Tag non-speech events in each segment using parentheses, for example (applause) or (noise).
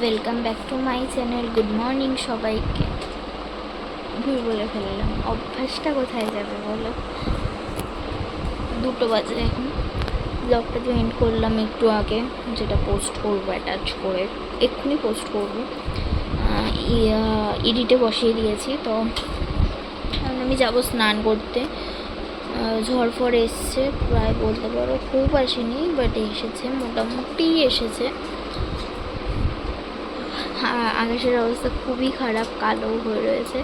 Welcome back to my channel good morning সবাইকে। ভুল বলে ফেললাম। অভ্যাসটা কোথায় যাবে বলো? দুটো বাজে এখন। ব্লগটা জয়েন করলাম একটু আগে। যেটা পোস্ট করব অ্যাটাচ করে। এক্ষুনি পোস্ট করব। এডিটে বসিয়ে দিয়েছি, তো আমি যাব স্নান করতে। ঝড় ফড় এসছে প্রায় বলতে পারো খুব আসেনি বাট এসেছে মোটামুটি এসেছে। হ্যাঁ, আকাশের অবস্থা খুবই খারাপ কালো হয়ে রয়েছে।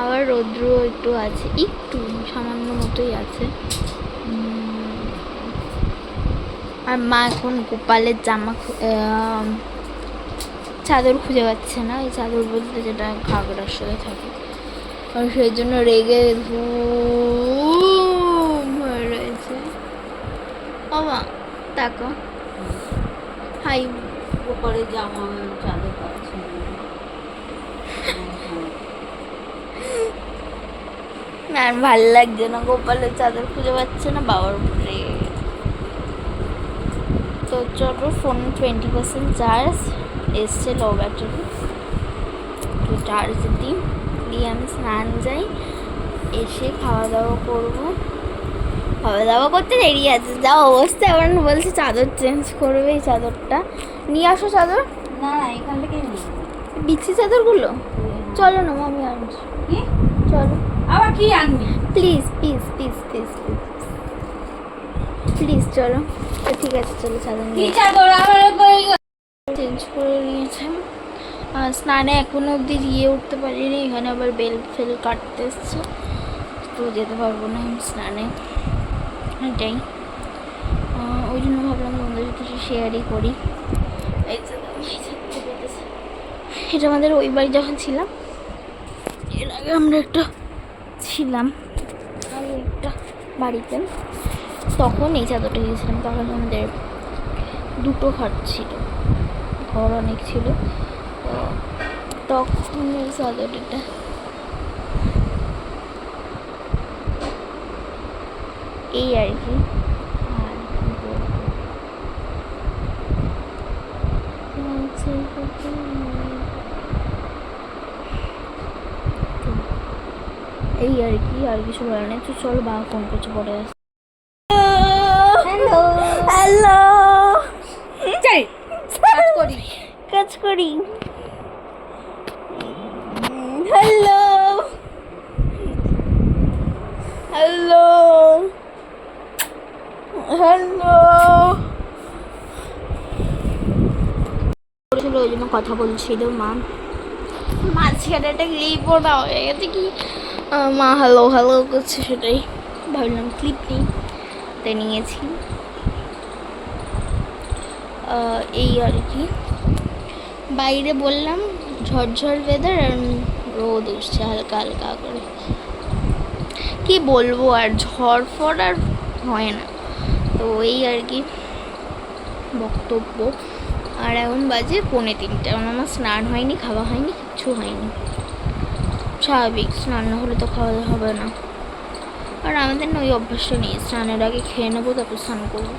আবার রৌদ্র একটু আছে একটু সামান্য মতোই আছে। আর মা এখন গোপালের জামা চাদর খুঁজে পাচ্ছে না এই চাদর বলতে যেটা ঘাগড়ার সাথে থাকে। আর সেই জন্য রেগে ধুম হয়ে রয়েছে ও মা তাকো হাই উপরে জামা চাদর পাচ্ছি আর ভালো লাগছে না গোপালের চাদর খুঁজে পাচ্ছে না বাবার উপরে। তো চলো ফোন টোয়েন্টি পার্সেন্ট চার্জ এসছে লো ব্যাটারি তো চার্জ দিই দিয়ে আমি স্নান যাই এসে খাওয়া দাওয়া করব। খাওয়া দাওয়া করতে দেরি আছে। যা অবস্থা এবার বলছে চাদর চেঞ্জ করবে এই চাদরটা। নিয়ে আসো চাদর। না না এখান থেকে বিচ্ছি চাদরগুলো? চলো না মামি আনছি। চলো। আবার কি আনবি? Please please please please please please চলো। ঠিক আছে চলো চাদর নিয়ে চাদর? আবার চেঞ্জ করে নিয়েছে। স্নানে এখনও অবধি দিয়ে উঠতে পারিনি এখানে আবার বেল ফেল কাটতে এসছে। তো যেতে পারব না আমি স্নানে। এটাই ওই জন্য ভাবলাম বন্ধুদের কিছু শেয়ারই করি। এটা আমাদের ওই বাড়ি যখন ছিলাম, এর আগে আমরা একটা ছিলাম আগে একটা বাড়িতে। তখন এই চাদরটা গিয়েছিলাম তখন আমাদের দুটো ঘর ছিল। ঘর অনেক ছিল। তখন এই চাদরটা এই আর কি? এই আর কি আর কিছু বলার নেই। তো চলো বাবা ফোন করছে পরে আসছে হ্যালো হ্যালো যাই কাজ করি। কাজ করি। Hello hello hello. ছিল ওই জন্য কথা বলছিল মা। মাঝখানে একটা ক্লিপ ওটা হয়ে গেছে কি? মা হ্যালো হ্যালো করছে সেটাই। ভাবলাম ক্লিপ নিই তাই নিয়েছি। এই আর কি। বাইরে বললাম ঝড়ঝড় ওয়েদার আর রোদ উঠছে হালকা হালকা করে। কি বলব আর ঝড় ফড় আর হয় না। তো এই আর কি বক্তব্য। আর এখন বাজে পৌনে তিনটে। আমার স্নান হয়নি, খাওয়া হয়নি, কিচ্ছু হয়নি। স্বাভাবিক, স্নান না হলে তো খাওয়া হবে না। আর আমাদের না ওই অভ্যাসটা নেই, স্নানের আগে খেয়ে নেব, তারপর স্নান করব।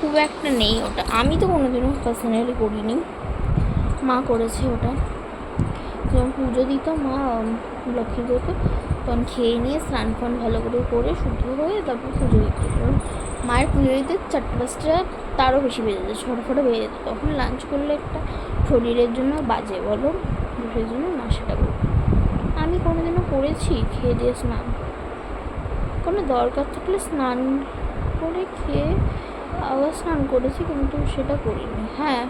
খুব একটা নেই ওটা। আমি তো কোনোদিনও পার্সোনালি করিনি। মা করেছে ওটা। যেমন পুজো দিত মা লক্ষ্মী পুজোতে তখন খেয়ে নিয়ে স্নান ফান ভালো করে করে শুদ্ধ হয়ে তারপর পুজো দিতে মায়ের পুজো দিতে চারটে পাঁচটা তারও বেশি বেজে যায় ছটা ফটা বেজে তখন লাঞ্চ করলে একটা শরীরের জন্য বাজে, বলো? সেই জন্য না, সেটা আমি কোনোদিনও করেছি খেয়ে দিয়ে স্নান। কোনো দরকার থাকলে স্নান করে খেয়ে আবার স্নান করেছি, কিন্তু সেটা করিনি। হ্যাঁ।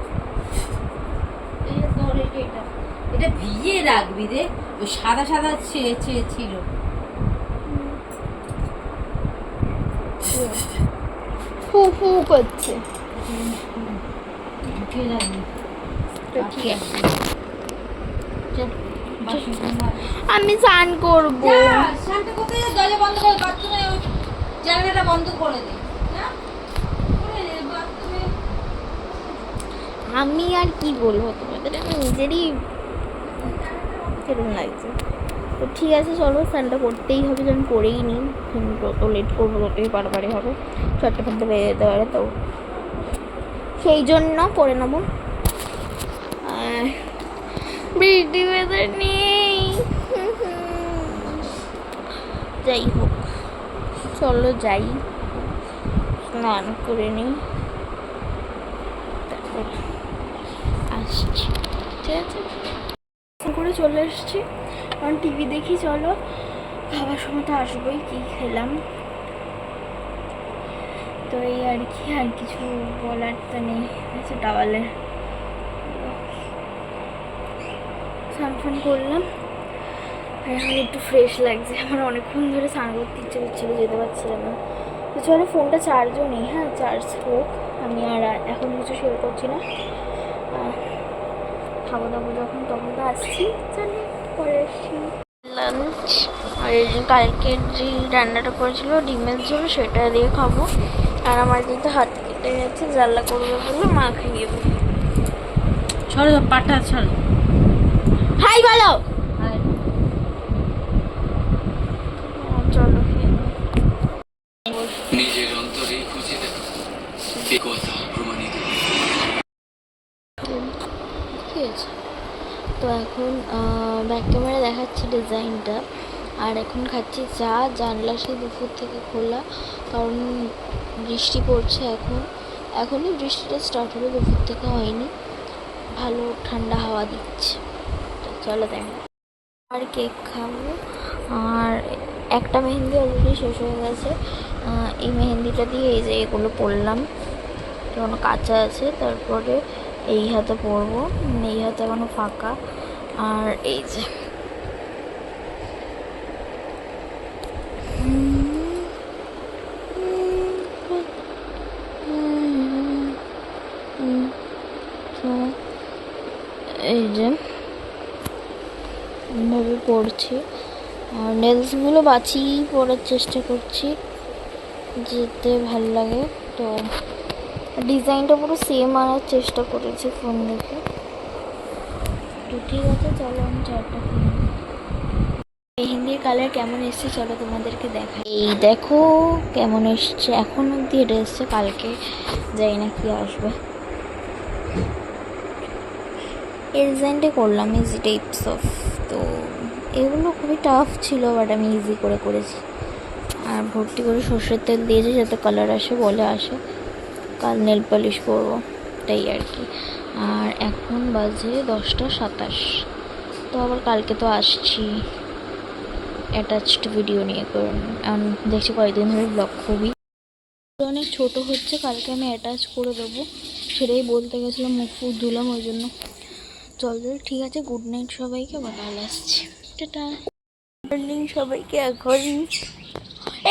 এটা ভিজিয়ে রাখবি রে। ওই সাদা সাদা ছিল। ফু ফু করছে। আমি স্নান করব। শান্তি করতে দরজা বন্ধ করে বাথরুমে জানালাটা বন্ধ করে দে। আমি আর কি বলব তোমাদের? আমি নিজেরই কীরকম লাগছে? তো ঠিক আছে, চলো, স্নানটা করতেই হবে যখন করেই নিই যত লেট করব, ততই বারবারই হবে। চারটে ফাটতে বেড়ে যেতে পারে, তো সেই জন্য করে নেব। আর বৃষ্টি ওয়েদার নেই। যাই হোক, চলো যাই। স্নান করে নিই। তারপর আসছি। ঠিক আছে? চলে এসেছি। কারণ টিভি দেখি, চলো। খাবার সময় তো আসবোই, কী খেলাম। তো এই আর কি, আর কিছু বলার তো নেই। আছে টাওয়ালের স্নান ফান করলাম। এখন একটু ফ্রেশ লাগছে। আমার অনেকক্ষণ ধরে স্নান করতে ইচ্ছে করছিল, যেতে পারছিলাম না। তো চলো ফোনটা চার্জও নেই হ্যাঁ? চার্জ হোক। আমি আর এখন কিছু শেয়ার করছি না। খাব দাবো যখন। আসছি চলো পরে আসছি। লাঞ্চ আর এই যে কালকের যে রান্নাটা করেছিল ডিমের ঝোল সেটা দিয়ে খাব। আর আমার যেহেতু হাত কেটে গেছে জ্বালা করবে বলে মা খাইয়ে দেবে চলো পাটা ছাড়। হাই বলো চলো খেয়ে নাও। নিজের অন্তরে খুঁজে দেখো এ কথা প্রমাণিত ঠিক আছে তো এখন ব্যাক ক্যামেরা দেখাচ্ছি ডিজাইনটা আর এখন খাচ্ছি চা, জানলা সেই দুপুর থেকে খোলা, কারণ বৃষ্টি পড়ছে এখন। এখনই বৃষ্টিটা স্টার্ট হলো দুপুর থেকে হয়নি। ভালো ঠান্ডা হাওয়া দিচ্ছে। চলো দেখ আর কেক খাব। আর একটা মেহেন্দি অলরেডি শেষ হয়ে গেছে। এই মেহেন্দিটা দিয়ে এই যে এগুলো পরলাম। কাঁচা আছে, তারপরে এই হাতে পরবো। এই হাতে এখনও ফাঁকা। আর এই যে। এই যে। ভাবে পড়ছি। আর নেলসগুলো বাঁচিয়ে পড়ার চেষ্টা করছি। যেতে ভালো লাগে। তো ডিজাইনটা পুরো সেম আনার চেষ্টা করেছি ফোন দেখে। তো ঠিক আছে, চলো আমি চারটা মেহেন্দির কালার কেমন এসছে চলো তোমাদেরকে দেখাই। এই দেখো কেমন এসছে, এখন অব্দি এটা এসছে, কালকে যাই না কি আসবে। এই ডিজাইনটা করলাম ইজি টাইপস অফ তো এগুলো খুবই টাফ ছিল বাট আমি ইজি করে করেছি। আর ভর্তি করে সর্ষের তেল দিয়েছি, যাতে কালার আসে, বলে আসে। কাল নেল পলিশ করব তাই আর কি। আর এখন বাজে দশটা সাতাশ। তো আবার কালকে তো আসছি। অ্যাটাচড ভিডিও নিয়ে করুন। এখন দেখছি কয়েকদিন ধরে ব্লগ খুবই। অনেক ছোট হচ্ছে কালকে আমি অ্যাটাচ করে দেবো। সেটাই বলতে গেছিলাম মুখ ফুখ ধুলাম ওই জন্য। চল চল ঠিক আছে গুড নাইট সবাইকে আবার কাল আসছি। টাটা। মর্নিং সবাইকে এখন।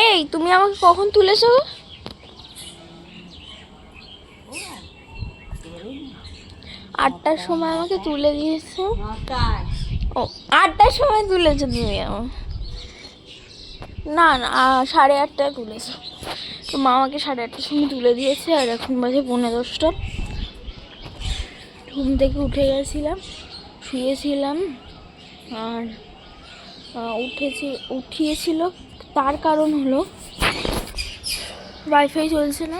এই তুমি আমাকে কখন তুলেছো আটটার সময় আমাকে তুলে দিয়েছে। ও আটটার সময় তুলেছো তুমি আমার না না সাড়ে আটটায় তুলেছো। তো মা আমাকে সাড়ে আটটার সময় তুলে দিয়েছে আর এখন বাজে পৌনে দশটা। ঘুম থেকে উঠে গেছিলাম শুয়েছিলাম আর উঠেছি উঠিয়েছিল। তার কারণ হলো ওয়াইফাই চলছে না।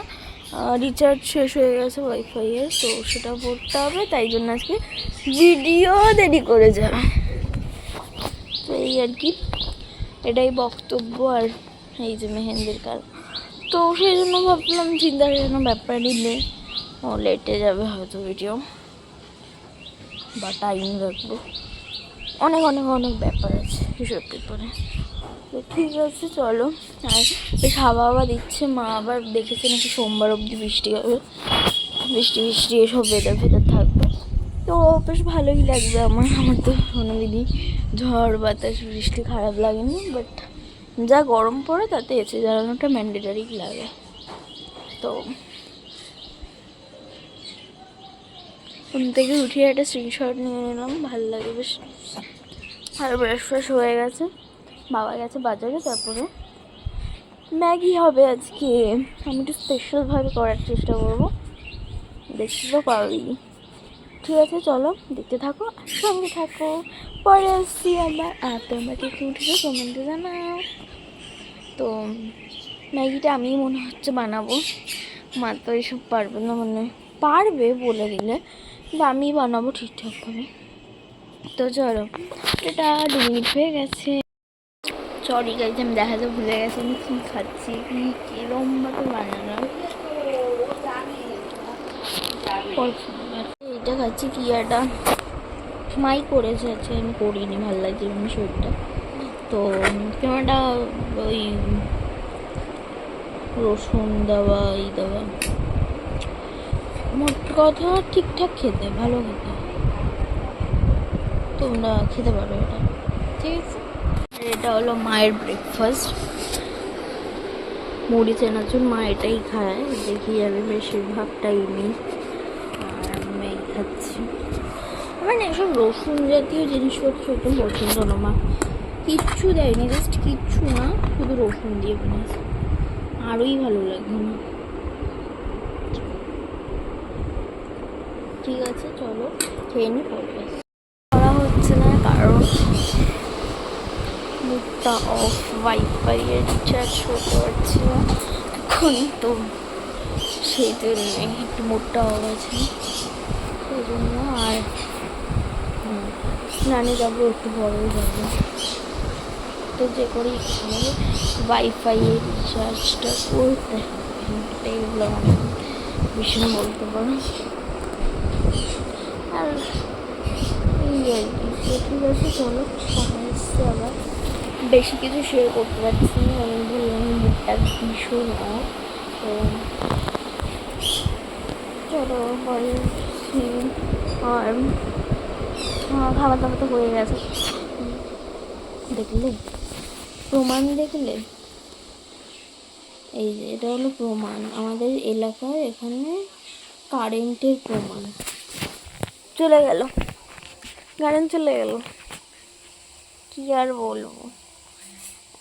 রিচার্জ শেষ হয়ে গেছে ওয়াইফাইয়ের তো সেটা পড়তে হবে, তাই জন্য আজকে ভিডিও দেরি করে যাবে। তো এই আর কি, এটাই বক্তব্য আর এই যে মেহেন্দির কাজ। তো সেই জন্য ভাবলাম চিন্তার কোনো ব্যাপারই নেই, ও লেটে যাবে হয়তো ভিডিও বা টাইম রাখব অনেক অনেক অনেক ব্যাপার আছে এসব পেপারে ঠিক আছে, চলো। আর বেশ হাওয়া হাওয়া দিচ্ছে, মা আবার দেখেছে নাকি সোমবার অবধি বৃষ্টি হবে। বৃষ্টি বৃষ্টি, এসব বেদার ভেতর থাকবে। তো বেশ ভালোই লাগবে আমার আমার তো কোনো দিদি ঝড়, বাতাস, বৃষ্টি খারাপ লাগেনি। বাট যা গরম পড়ে, তাতে এসে জ্বালানোটা ম্যান্ডেটারি লাগে। তো ঘুম থেকে উঠিয়ে একটা স্ক্রিনশট নিয়ে নিলাম, ভালো লাগে বেশ। আর ব্রাশ ফ্রাশ হয়ে গেছে। বাবা গেছে বাজারে, তারপরে ম্যাগি হবে আজকে। আমি একটু স্পেশালভাবে করার চেষ্টা করব। দেখতে তো পারবি ঠিক আছে, চলো দেখতে থাকো আর সঙ্গে থাকো। পরে আসছি আমার। আর তোমরা কে উঠেছো কমেন্টে জানাও। তো ম্যাগিটা আমি মনে হচ্ছে বানাবো। মা তো এসব পারবে না মানে পারবে বলে দিলে, কিন্তু আমি বানাবো ঠিকঠাকভাবে তো চলো এটা দু হয়ে গেছে। সরি গাইজ আমি দেখাতে ভুলে গেছি, আমি কী খাচ্ছি, কী কীরমভাবে বানালাম। এইটা খাচ্ছি কিয়াটা মাই করেছে আছে আমি করিনি, ভালো লাগছে এমনি শরীরটা। তো কেমনটা ওই রসুন দেওয়া এই দেওয়া? মোট কথা ঠিকঠাক খেতে, ভালো খেতে। তোমরা খেতে পারো এটা। ঠিক আছে? এটা হলো মায়ের ব্রেকফাস্ট মুড়ি চেনাচুর মা এটাই খায়, দেখি আমি বেশিরভাগ টাইমই আর ম্যাগি খাচ্ছি। আমার না এসব রসুন জাতীয় জিনিসপত্র একদম পছন্দ না, মা। কিচ্ছু দেয়নি জাস্ট কিচ্ছু না, শুধু রসুন দিয়ে বানিয়েছে আরোই ভালো লাগে না। ঠিক আছে, চলো, খেয়ে নি করা হচ্ছে না কারণ। মুখটা অফ ওয়াইফাই এর রিচার্জ করতে পারছি এখন তো সেই জন্য একটু অফ আছে সেই জন্য আর স্নানে যাব একটু বড়ই যাব। তো যে করেই আমাদের ওয়াইফাইয়ের রিচার্জটা করতে হবে। এগুলো মানে ভীষণ বলতে পারো। আর ঠিক আছে, চলো, সময় এসছে আবার। বেশি কিছু শেয়ার করতে পারছি না, আমি বললাম মুখটা ভীষণ অফ তো চলো আর খাবার দাবার তো হয়ে গেছে। দেখলে? প্রমাণ দেখলে? এই যে, এটা হলো প্রমাণ। আমাদের এলাকার এখানে কারেন্টের প্রমাণ। চলে গেল। কারেন্ট চলে গেল। কি আর বলব?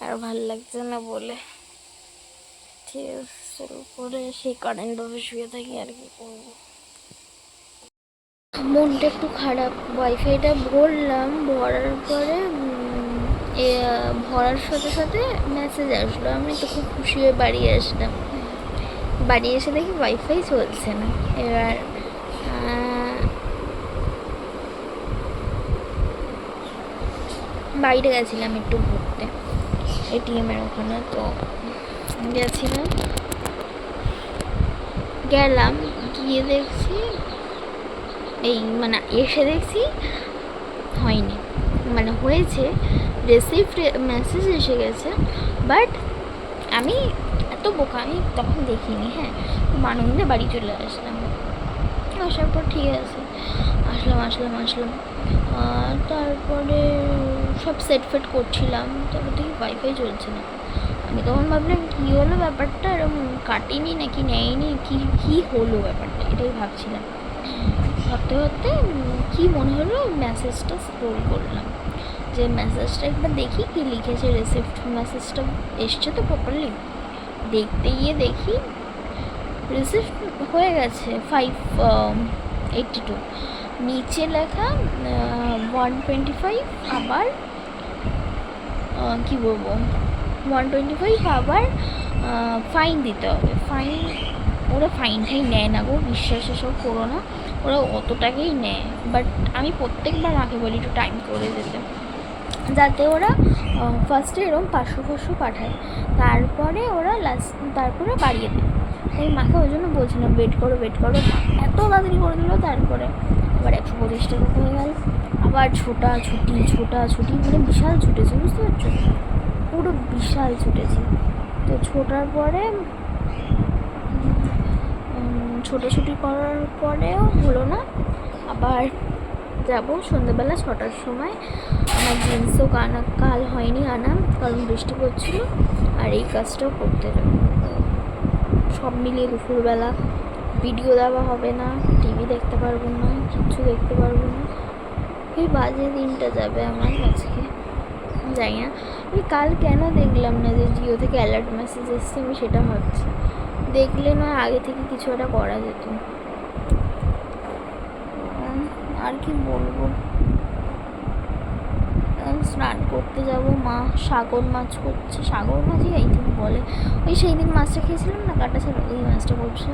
আর ভালো লাগছে না বলে। ঠিক আছে পরে সেই কারেন্ট অফে শুয়ে থাকি আর কি করব। মনটা একটু খারাপ ওয়াইফাইটা ভরলাম, ভরার পরে ভরার সাথে সাথে মেসেজ আসলো। আমি তো খুব খুশি হয়ে বাড়ি আসলাম। বাড়ি এসে দেখি ওয়াইফাই চলছে না। এবার বাইরে গেছিলাম একটু ঘুরতে। এটিএমের ওখানে, তো গেছিলাম। গেলাম, গিয়ে দেখছি, এই মানে এসে দেখছি, হয়নি। মানে হয়েছে রিসিভ মেসেজ এসে গেছে বাট আমি এত বোকা, আমি তখন দেখিনি হ্যাঁ। খুব আনন্দে বাড়ি চলে আসলাম। আসার পর ঠিক আছে, আসলাম আসলাম আসলাম। তারপরে সব সেট ফেট করছিলাম, তারপর দেখি ওয়াইফাই চলছে না। আমি তখন ভাবলাম, কী হলো ব্যাপারটা? এরকম কাটিনি নাকি নেয়নি? কি, কী হলো ব্যাপারটা? এটাই ভাবছিলাম। ভাবতে ভাবতে কী মনে হলো মেসেজটা স্ক্রোল করলাম। যে মেসেজটা একবার দেখি, কি লিখেছে রিসিপ্ট মেসেজটা এসছে তো প্রপারলি দেখতে গিয়ে দেখি রিসিপ্ট হয়ে গেছে ফাইভ এইটটি টু নিচে লেখা ওয়ান টোয়েন্টি ফাইভ আবার কী বলব? ওয়ান টোয়েন্টি ফাইভ আবার ফাইন দিতে হবে। ফাইন ওরা ফাইন টাইন নেয় না গো, বিশ্বাস এসব করো না। ওরা অত টাকাই নেয়। বাট আমি প্রত্যেকবার মাকে বলি, একটু টাইম করে দিতে যাতে ওরা ফার্স্টে এরকম পাঁচশো পাঁচশো পাঠায়। তারপরে ওরা লাস্ট তারপরে বাড়িয়ে দেয়। তাই মাকে ওই জন্য বলছিলাম ওয়েট করো ওয়েট করো। এত তাড়াতাড়ি করে দিল তারপরে। আবার একশো পঁচিশ টাকা হয়ে গেল। আবার ছোটা ছুটি ছোটা ছুটি মানে বিশাল ছুটেছে, বুঝতে পারছ? পুরো বিশাল ছুটেছে। তো ছোটার পরে ছোটাছুটি করার পরেও হলো না। আবার যাব সন্ধ্যেবেলা ছটার সময়। আমার জিন্সও কানা, কাল হয়নি আনা, কারণ বৃষ্টি পড়ছিল। আর এই কাজটাও করতে যাব সব মিলিয়ে দুপুরবেলা ভিডিও দেওয়া হবে না, টিভি দেখতে পারব না, কিচ্ছু দেখতে পারব না। এই বাজে দিনটা যাবে আমার আজকে। জানি না, আমি কাল কেন দেখলাম না যে জিও থেকে অ্যালার্ট মেসেজ এসছে আমি সেটা ভাবছি। দেখলে নয় আগে থেকে কিছু একটা করা যেত। আর কি বলব? স্নান করতে যাব, মা সাগর মাছ করছে। সাগর মাছই এই বলে। ওই সেই দিন মাছটা খেয়েছিলাম না, কাটা ছিল ওই মাছটা করছে।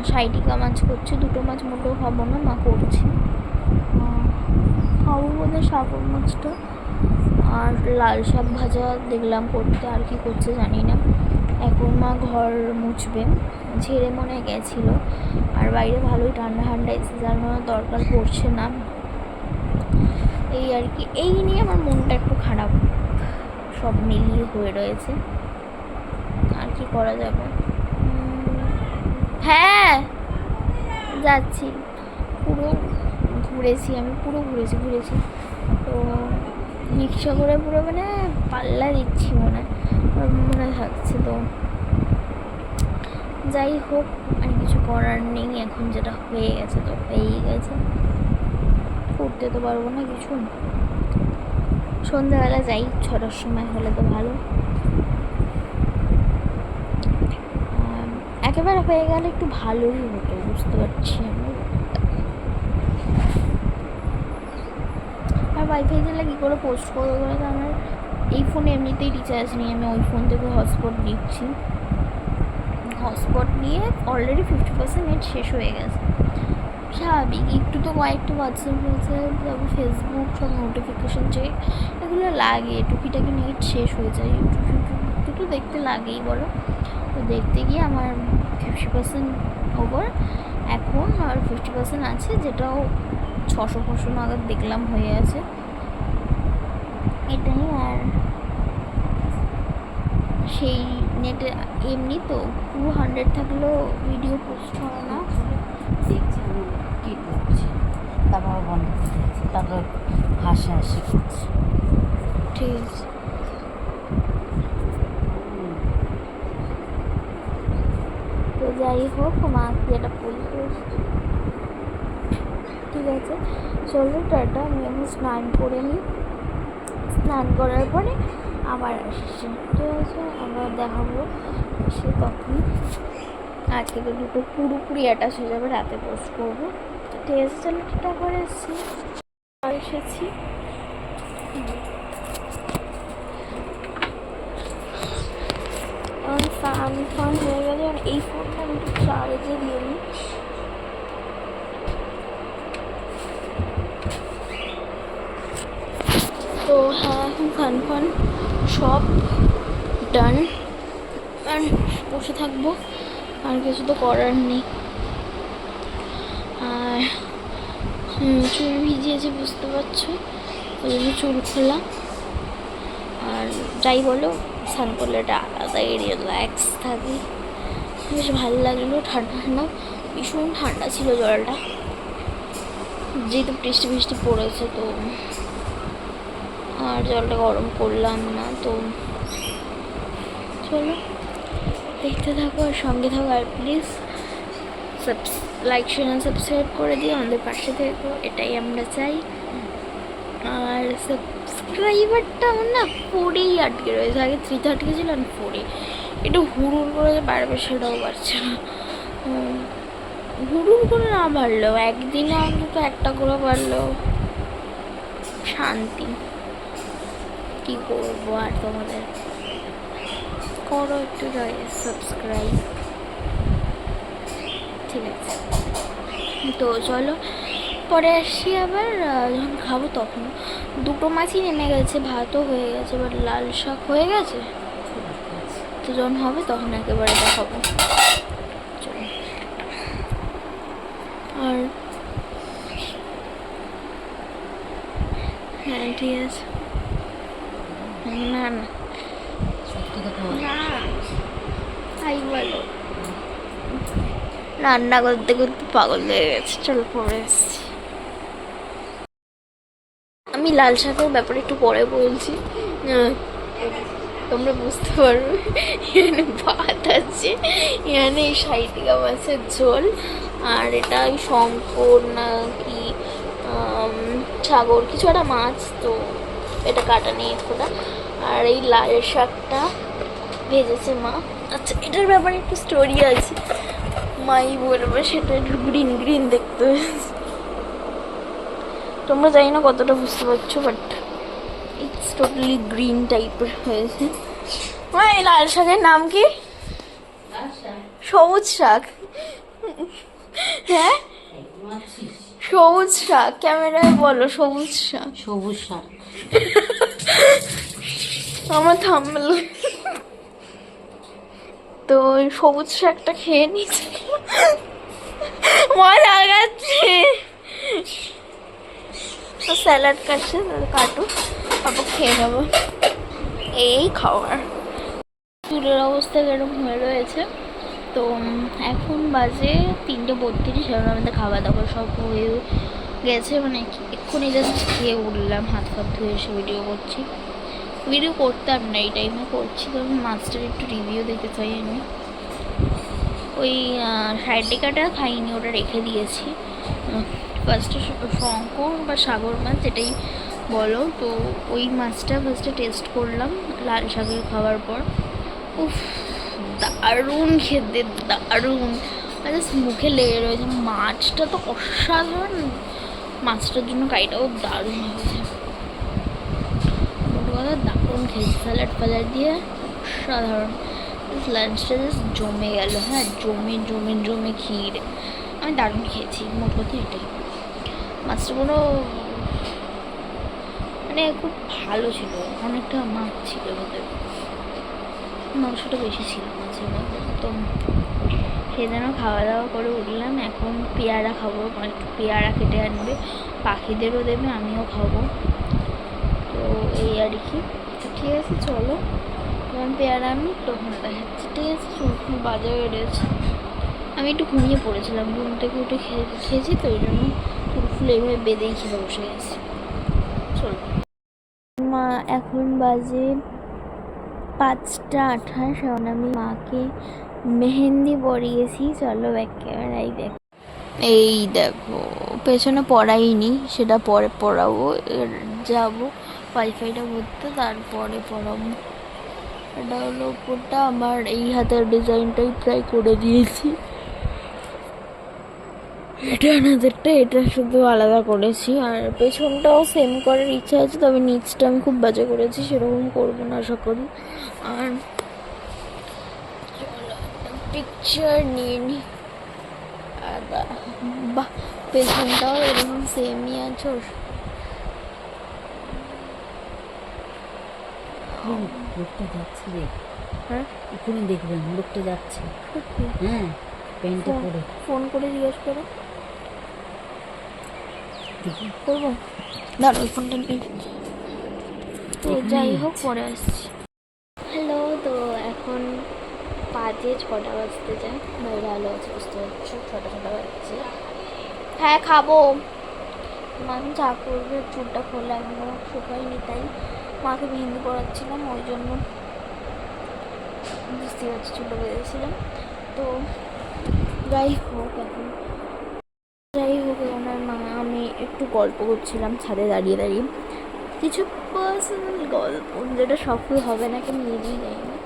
আর সাইটিকা মাছ করছে, দুটো মাছ মোটেও খাব না, মা করছে। খাব বলে সাগর মাছটা, আর লাল শাক ভাজা দেখলাম করতে, আর কি করছে জানি না। এখন মা ঘর মুছবে, ঝেড়ে মনে গেছিল। আর বাইরে ভালোই ঠান্ডা ঠান্ডা এসে যার কোনো দরকার পড়ছে না। এই আর কি, এই নিয়ে আমার মনটা একটু খারাপ। সব মিলিয়ে হয়ে রয়েছে। আর কি করা যাবে? হ্যাঁ। যাচ্ছি। পুরো ঘুরেছি, আমি পুরো ঘুরেছি ঘুরেছি। তো রিক্সা করে পুরো মানে পাল্লা দিচ্ছি মনে। মনে থাকছে তো। যাই হোক, আর কিছু করার নেই, এখন যেটা হয়ে গেছে তো হয়েই গেছে। করতে তো পারব না কিছু। সন্ধ্যাবেলা যাই, ছটার সময় হলে তো ভালো আর একেবারে হয়ে গেলে একটু ভালোই হতো, বুঝতে পারছি আমি। আর ওয়াইফাই দিলে কী করে পোস্ট করব বলে তো? আমার এই ফোনে এমনিতেই রিচার্জ নিয়ে আমি ওই ফোন থেকে হটস্পট নিচ্ছি। হটস্পট নিয়ে অলরেডি ফিফটি পার্সেন্ট নেট শেষ হয়ে গেছে। স্বাভাবিক, একটু তো কয়েকটা হোয়াটসঅ্যাপ হোয়াটসঅ্যাপ তারপর ফেসবুক সব নোটিফিকেশান চেক এগুলো লাগে, টুকিটাকি নেট শেষ হয়ে যায়। ইউটিউব ইউটিউব তো দেখতে লাগেই বলো। তো দেখতে গিয়ে আমার ফিফটি পার্সেন্ট ওভার এখন আর ফিফটি পার্সেন্ট আছে যেটাও ছশো ছশো নাগাদ দেখলাম হয়ে আছে। এটাই আর সেই নেটে এমনি তো টু হান্ড্রেড থাকলেও ভিডিও পোস্ট হয় না। দেখছি কি করছি। তারপর বন্ধ তারপর হাসি হাসি করছি। ঠিক আছে। তো যাই হোক, মা এটা বলতে ঠিক আছে, চলো টাটা, আমি এখন স্নান করে নিই। স্নান করার পরে আবার আসছি। ঠিক আছে আবার দেখাবো সে তখন। আজকে তো দুটো পুরোপুরি অ্যাটাচ হয়ে যাবে, রাতে পোস্ট করব। ঠিক আছে, চলো টাটা করে এসেছি আর এসেছি আর ফান ফান হয়ে গেলে আর এই ফোনটা আমি একটু চার্জে দিয়ে নিই তো হ্যাঁ এখন ফান ফান সব ডান আর বসে থাকব। আর কিছু তো করার নেই। আর চুল ভিজিয়েছে, বুঝতে পারছ? ওই জন্য চুল খোলা আর যাই বলো, স্নান করলে এটা আলাদাই রিল্যাক্স থাকে বেশ ভালো লাগল ঠান্ডা ঠান্ডা। ভীষণ ঠান্ডা ছিল জলটা। যেহেতু বৃষ্টি বৃষ্টি পড়েছে তো। আর জলটা গরম করলাম না তো। চলো। দেখতে থাকো আর সঙ্গে থাকো আর please subs like share subscribe করে দিও, আমাদের পাশে থেকো, এটাই আমরা চাই। আর সাবস্ক্রাইবারটা আমার না ফোরেই আটকে রয়েছে, আগে থ্রিতে আটকে ছিল আর ফোরে একটু হুড়ুর করে বাড়বে সেটাও বাড়ছে না। হুড়ুর করে না বাড়লেও, একদিনে অন্তত একটা করে বাড়লো শান্তি। কি করব আর তোমাদের? করো একটু সাবস্ক্রাইব ঠিক আছে। তো চলো, পরে আসছি আবার যখন খাব তখন। দুটো মাছই নেমে গেছে, ভাতও হয়ে গেছে, এবার লাল শাক হয়ে গেছে। তো যখন হবে তখন একেবারে দেখাবো। আর হ্যাঁ ঠিক আছে। না না সত্যি কথা বল। না তাই বলো রান্না করতে করতে পাগল হয়ে গেছে। চলো পরে এসছি আমি লাল শাকের ব্যাপারে একটু পরে বলছি। তোমরা বুঝতে পারবে এখানে ভাত আছে, এখানে সাইটিকা মাছের ঝোল, আর এটা ওই শঙ্কর না কি সাগর কিছু একটা মাছ তো এটা কাটা নেই খোদা আর এই লাল শাকটা ভেজেছে মা। আচ্ছা এটার ব্যাপারে একটু স্টোরি আছে। মাই বলবে সেটা একটু গ্রিন গ্রিন দেখতে। তোমরা জানি না কতটা বুঝতে পারছ বাট ইটস টোটালি গ্রিন টাইপের হয়েছে। মা, এই লাল শাকের নাম কি? সবুজ শাক। হ্যাঁ? সবুজ শাক ক্যামেরায় বলো সবুজ শাক। সবুজ শাক। আমার থামল তো ওই সবুজ শাকটা খেয়ে নিচ্ছে মজা লাগাচ্ছে। তো স্যালাড কাটছে কাটু তারপর খেয়ে নেব। এই খাওয়ার। চুলের অবস্থা এরকম হয়ে রয়েছে। তো এখন বাজে তিনটে বত্রিশ। এখন আমাদের খাওয়া দাওয়া সব হয়ে গেছে। মানে এক্ষুনি জাস্ট খেয়ে উঠলাম। হাত ফাত ধুয়ে এসে ভিডিও করছি। ভিডিও করতাম না, এই টাইমে করছি। তখন মাছটার একটু রিভিউ দিতে চাই আমি। ওই সাইড টিকাটা খাইনি, ওটা রেখে দিয়েছি। ফার্স্টে শঙ্কর বা সাগর মাছ যেটাই বলো, তো ওই মাছটা ফার্স্টে টেস্ট করলাম লাল শাকের খাওয়ার পর। উফ, দারুণ খেতে, দারুণ। জাস্ট মুখে লেগে রয়েছে। মাছটা তো অসাধারণ। মাছটার জন্য কাইটাও দারুণ হয়েছে। কথা দারুণ খেয়েছি। স্যালাড ফ্যালাড দিয়ে সাধারণ লাঞ্চটা জাস্ট জমে গেল। হ্যাঁ জমে জমে জমে ক্ষীর। আমি দারুণ খেয়েছি, মোট কথা এটাই। মাছটা কোনো মানে খুব ভালো ছিল, অনেকটা মাছ ছিল ভেতরে মাংসটা বেশি ছিল মাছের মধ্যে তো জন্য খাওয়া দাওয়া করে উঠলাম। এখন পেয়ারা খাব পেয়ারা কেটে আনবে। পাখিদেরও দেবে, আমিও খাব। এই আর কি। ঠিক আছে, চলো। যখন পেয়ারা আমি তখন দেখাচ্ছি। ঠিক আছে, চুল ফুল বাজে রয়েছে। আমি একটু ঘুমিয়ে পড়েছিলাম, ঘুম থেকে উঠে খেয়ে, খেয়েছি তো, ওই জন্য চুল ফুল এইভাবে বেঁধেই খেয়ে বসে গেছি। চলো। মা, এখন বাজে পাঁচটা আঠাশ। এখন আমি মাকে মেহেন্দি পরিয়েছি। চলো ব্যাক ক্যামেরাই দেখ। এই দেখো, পেছনে পড়াইনি, সেটা পরে পড়াবো যাব। ওয়াইফাইটা করতে তারপরে পড়াবো। এটা হলো উপরটা আমার এই হাতের ডিজাইনটাই প্রায় করে দিয়েছি। এটা আমাদেরটা এটা শুধু আলাদা করেছি। আর পেছনটাও সেম করার ইচ্ছা আছে, তবে নিচটা আমি খুব বাজে করেছি, সেরকম করব না আশা করি আর পিকচার নিয়ে নি। আর বাহ পেছনটাও এরকম সেমই আছে ওর লোকটা যাচ্ছে রে। হ্যাঁ? দেখবেন লোকটা যাচ্ছে। হ্যাঁ প্যান্টটা পরে। ফোন করে জিজ্ঞেস করো। দেখি করব? দাঁড়ো ওই ফোনটা নিয়ে তো যাই হোক পরে আসছি। হ্যালো তো এখন বাজে ছটা বাজতে যায়। বাইরে আলো আছে বুঝতে পারছ? ছটা ছটা বাজছে। হ্যাঁ খাব। মা এখন চা করবে চুলটা খোলা এখনও শুকায়নি তাই। মাকে মেহেন্দি পড়াচ্ছিলাম, ওই জন্য বুঝতে পারছি চুলটা বেঁধেছিলাম। তো যাই হোক এখন, যাই হোক ওনার মা, আমি একটু গল্প করছিলাম ছাদে দাঁড়িয়ে দাঁড়িয়ে। কিছু পার্সোনাল গল্প, যেটা সফল হবে না কেন নিজেই জানি না।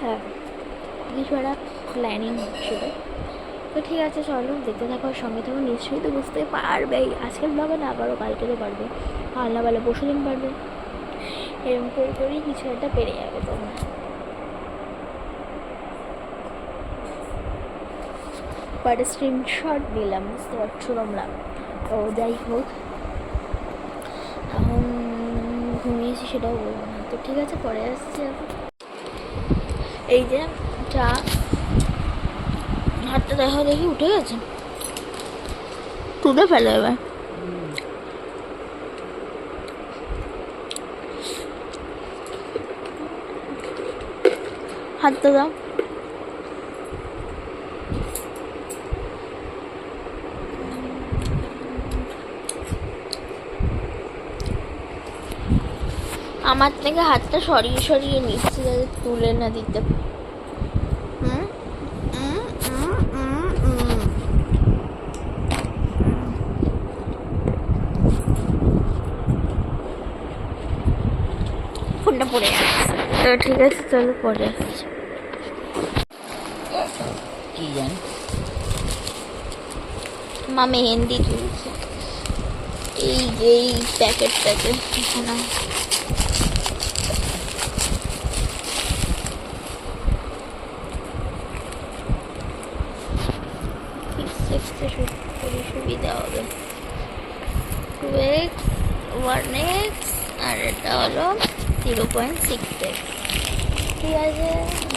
হ্যাঁ কিছু একটা প্ল্যানিং হচ্ছিল তো ঠিক আছে, চলো, দেখতে থাকো সঙ্গে থাকো, নিশ্চয়ই তো বুঝতে পারবে আজকের ব্লগে না পারো কালকে তো পারবে। কাল না পারলে পরশু দিন পারবে। এরকম করে করেই কিছু একটা পেরে যাবে তোমরা বাট স্ক্রিনশট দিলাম, বুঝতে পারছ তোমরা? তো যাই হোক, এখন ঘুমিয়েছি সেটাও বলব না। তো ঠিক আছে, পরে আসছি এখন। এই যে, চা। হাতটা দেখা দেখি উঠে গেছে। তুলে ফেলে এবার। হাতটা দাও। আমার থেকে হাতটা সরিয়ে সরিয়ে নিচ্ছে যাতে তুলে না দিতে। ফোনটা পড়ে যাচ্ছে তো ঠিক আছে চলো পরে আসছি কি জানি মা মেহেন্দি তুলছে। এই যে, এই প্যাকেট প্যাকেট এখানে। সুবিধা হবে। টু এক্স ওয়ান এক্স আর এটা হলো জিরো পয়েন্ট সিক্স এক্স ঠিক আছে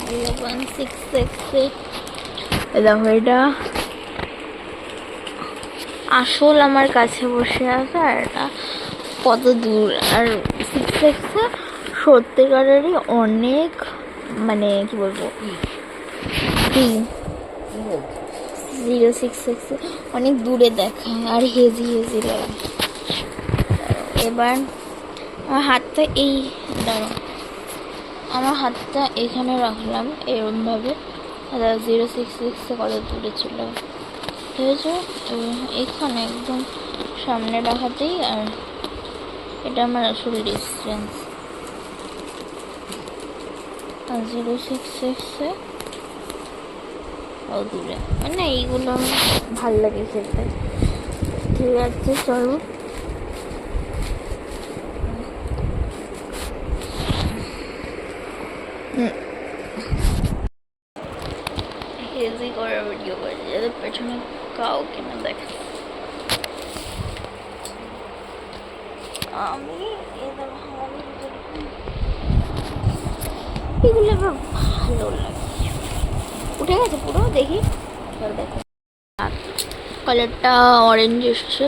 জিরো পয়েন্ট সিক্স এক্সে এটা আসল আমার কাছে বসে আছে আর এটা কত দূর। আর সিক্স এক্সে সত্যিকারেরই অনেক মানে কি বলব? জিরো সিক্স এক্সে অনেক দূরে দেখায় আর হেজি হেজি লাগে। এবার আমার হাতটা এই দাঁড়ো আমার হাতটা এখানে রাখলাম, এরমভাবে। জিরো সিক্স সিক্সে কত দূরে ছিল ঠিক আছে এবার এখানে একদম সামনে রাখাতেই আর এটা আমার আসল ডিস্টেন্স জিরো সিক্স সিক্সে ও দূরে মানে এইগুলো আমার ভালো লাগে খেলতে ঠিক আছে, চলো। হেজি করে ভিডিও করে যাতে পেছনে কাউকে না দেখে। আমি এগুলো আমার ভালো লাগে। উঠে গেছে পুরো দেখি। এবার দেখো। কালারটা অরেঞ্জ এসছে।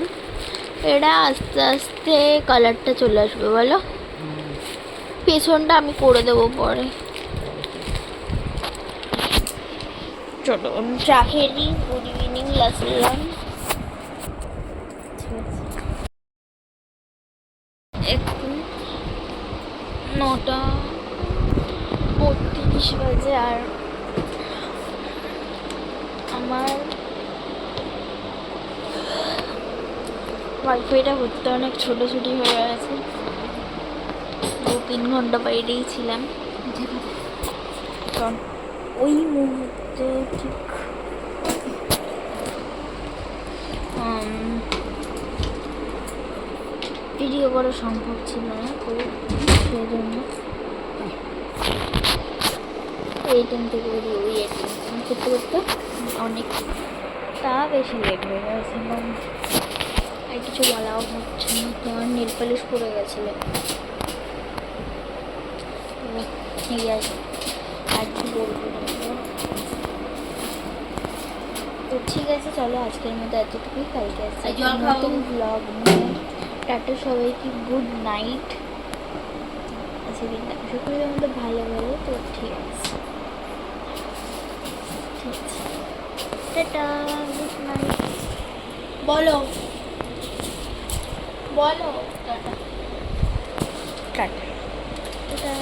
এটা আস্তে আস্তে কালারটা চলে আসবে বলো। পেছনটা আমি করে দেবো পরে। চলো নিই গুড ইভিনিং লাসলাম এখন নটা বত্রিশ বাজে আর আমার ওয়াইফাইটা করতে অনেক ছোটোছুটি হয়ে গেছে। দু তিন ঘণ্টা বাইরেই ছিলাম। (laughs) কারণ ওই মুহূর্তে ঠিক। ভিডিও করা সম্ভব ছিল না, তো সেই জন্য এই টাইম থেকে বেরিয়ে ওই টাইম করতে করতে অনেক তা বেশি লেট হয়ে গেছে এবং আর কিছু বলাও হচ্ছে না, তোমার নেল পালিশ পড়ে গেছিল। আর কি বলব বলো? তো ঠিক আছে চলো আজকের মতো এতটুকুই। কালকে খাও। নতুন ব্লগ নিয়ে। টাটা সবাইকে গুড নাইট আচ্ছা দিন আশা করি আমাদের ভালো ভালো তো ঠিক আছে। ঠিক আছে। টাটা গুড নাইট বলো। বলো। টাটা। টাটা। টাটা।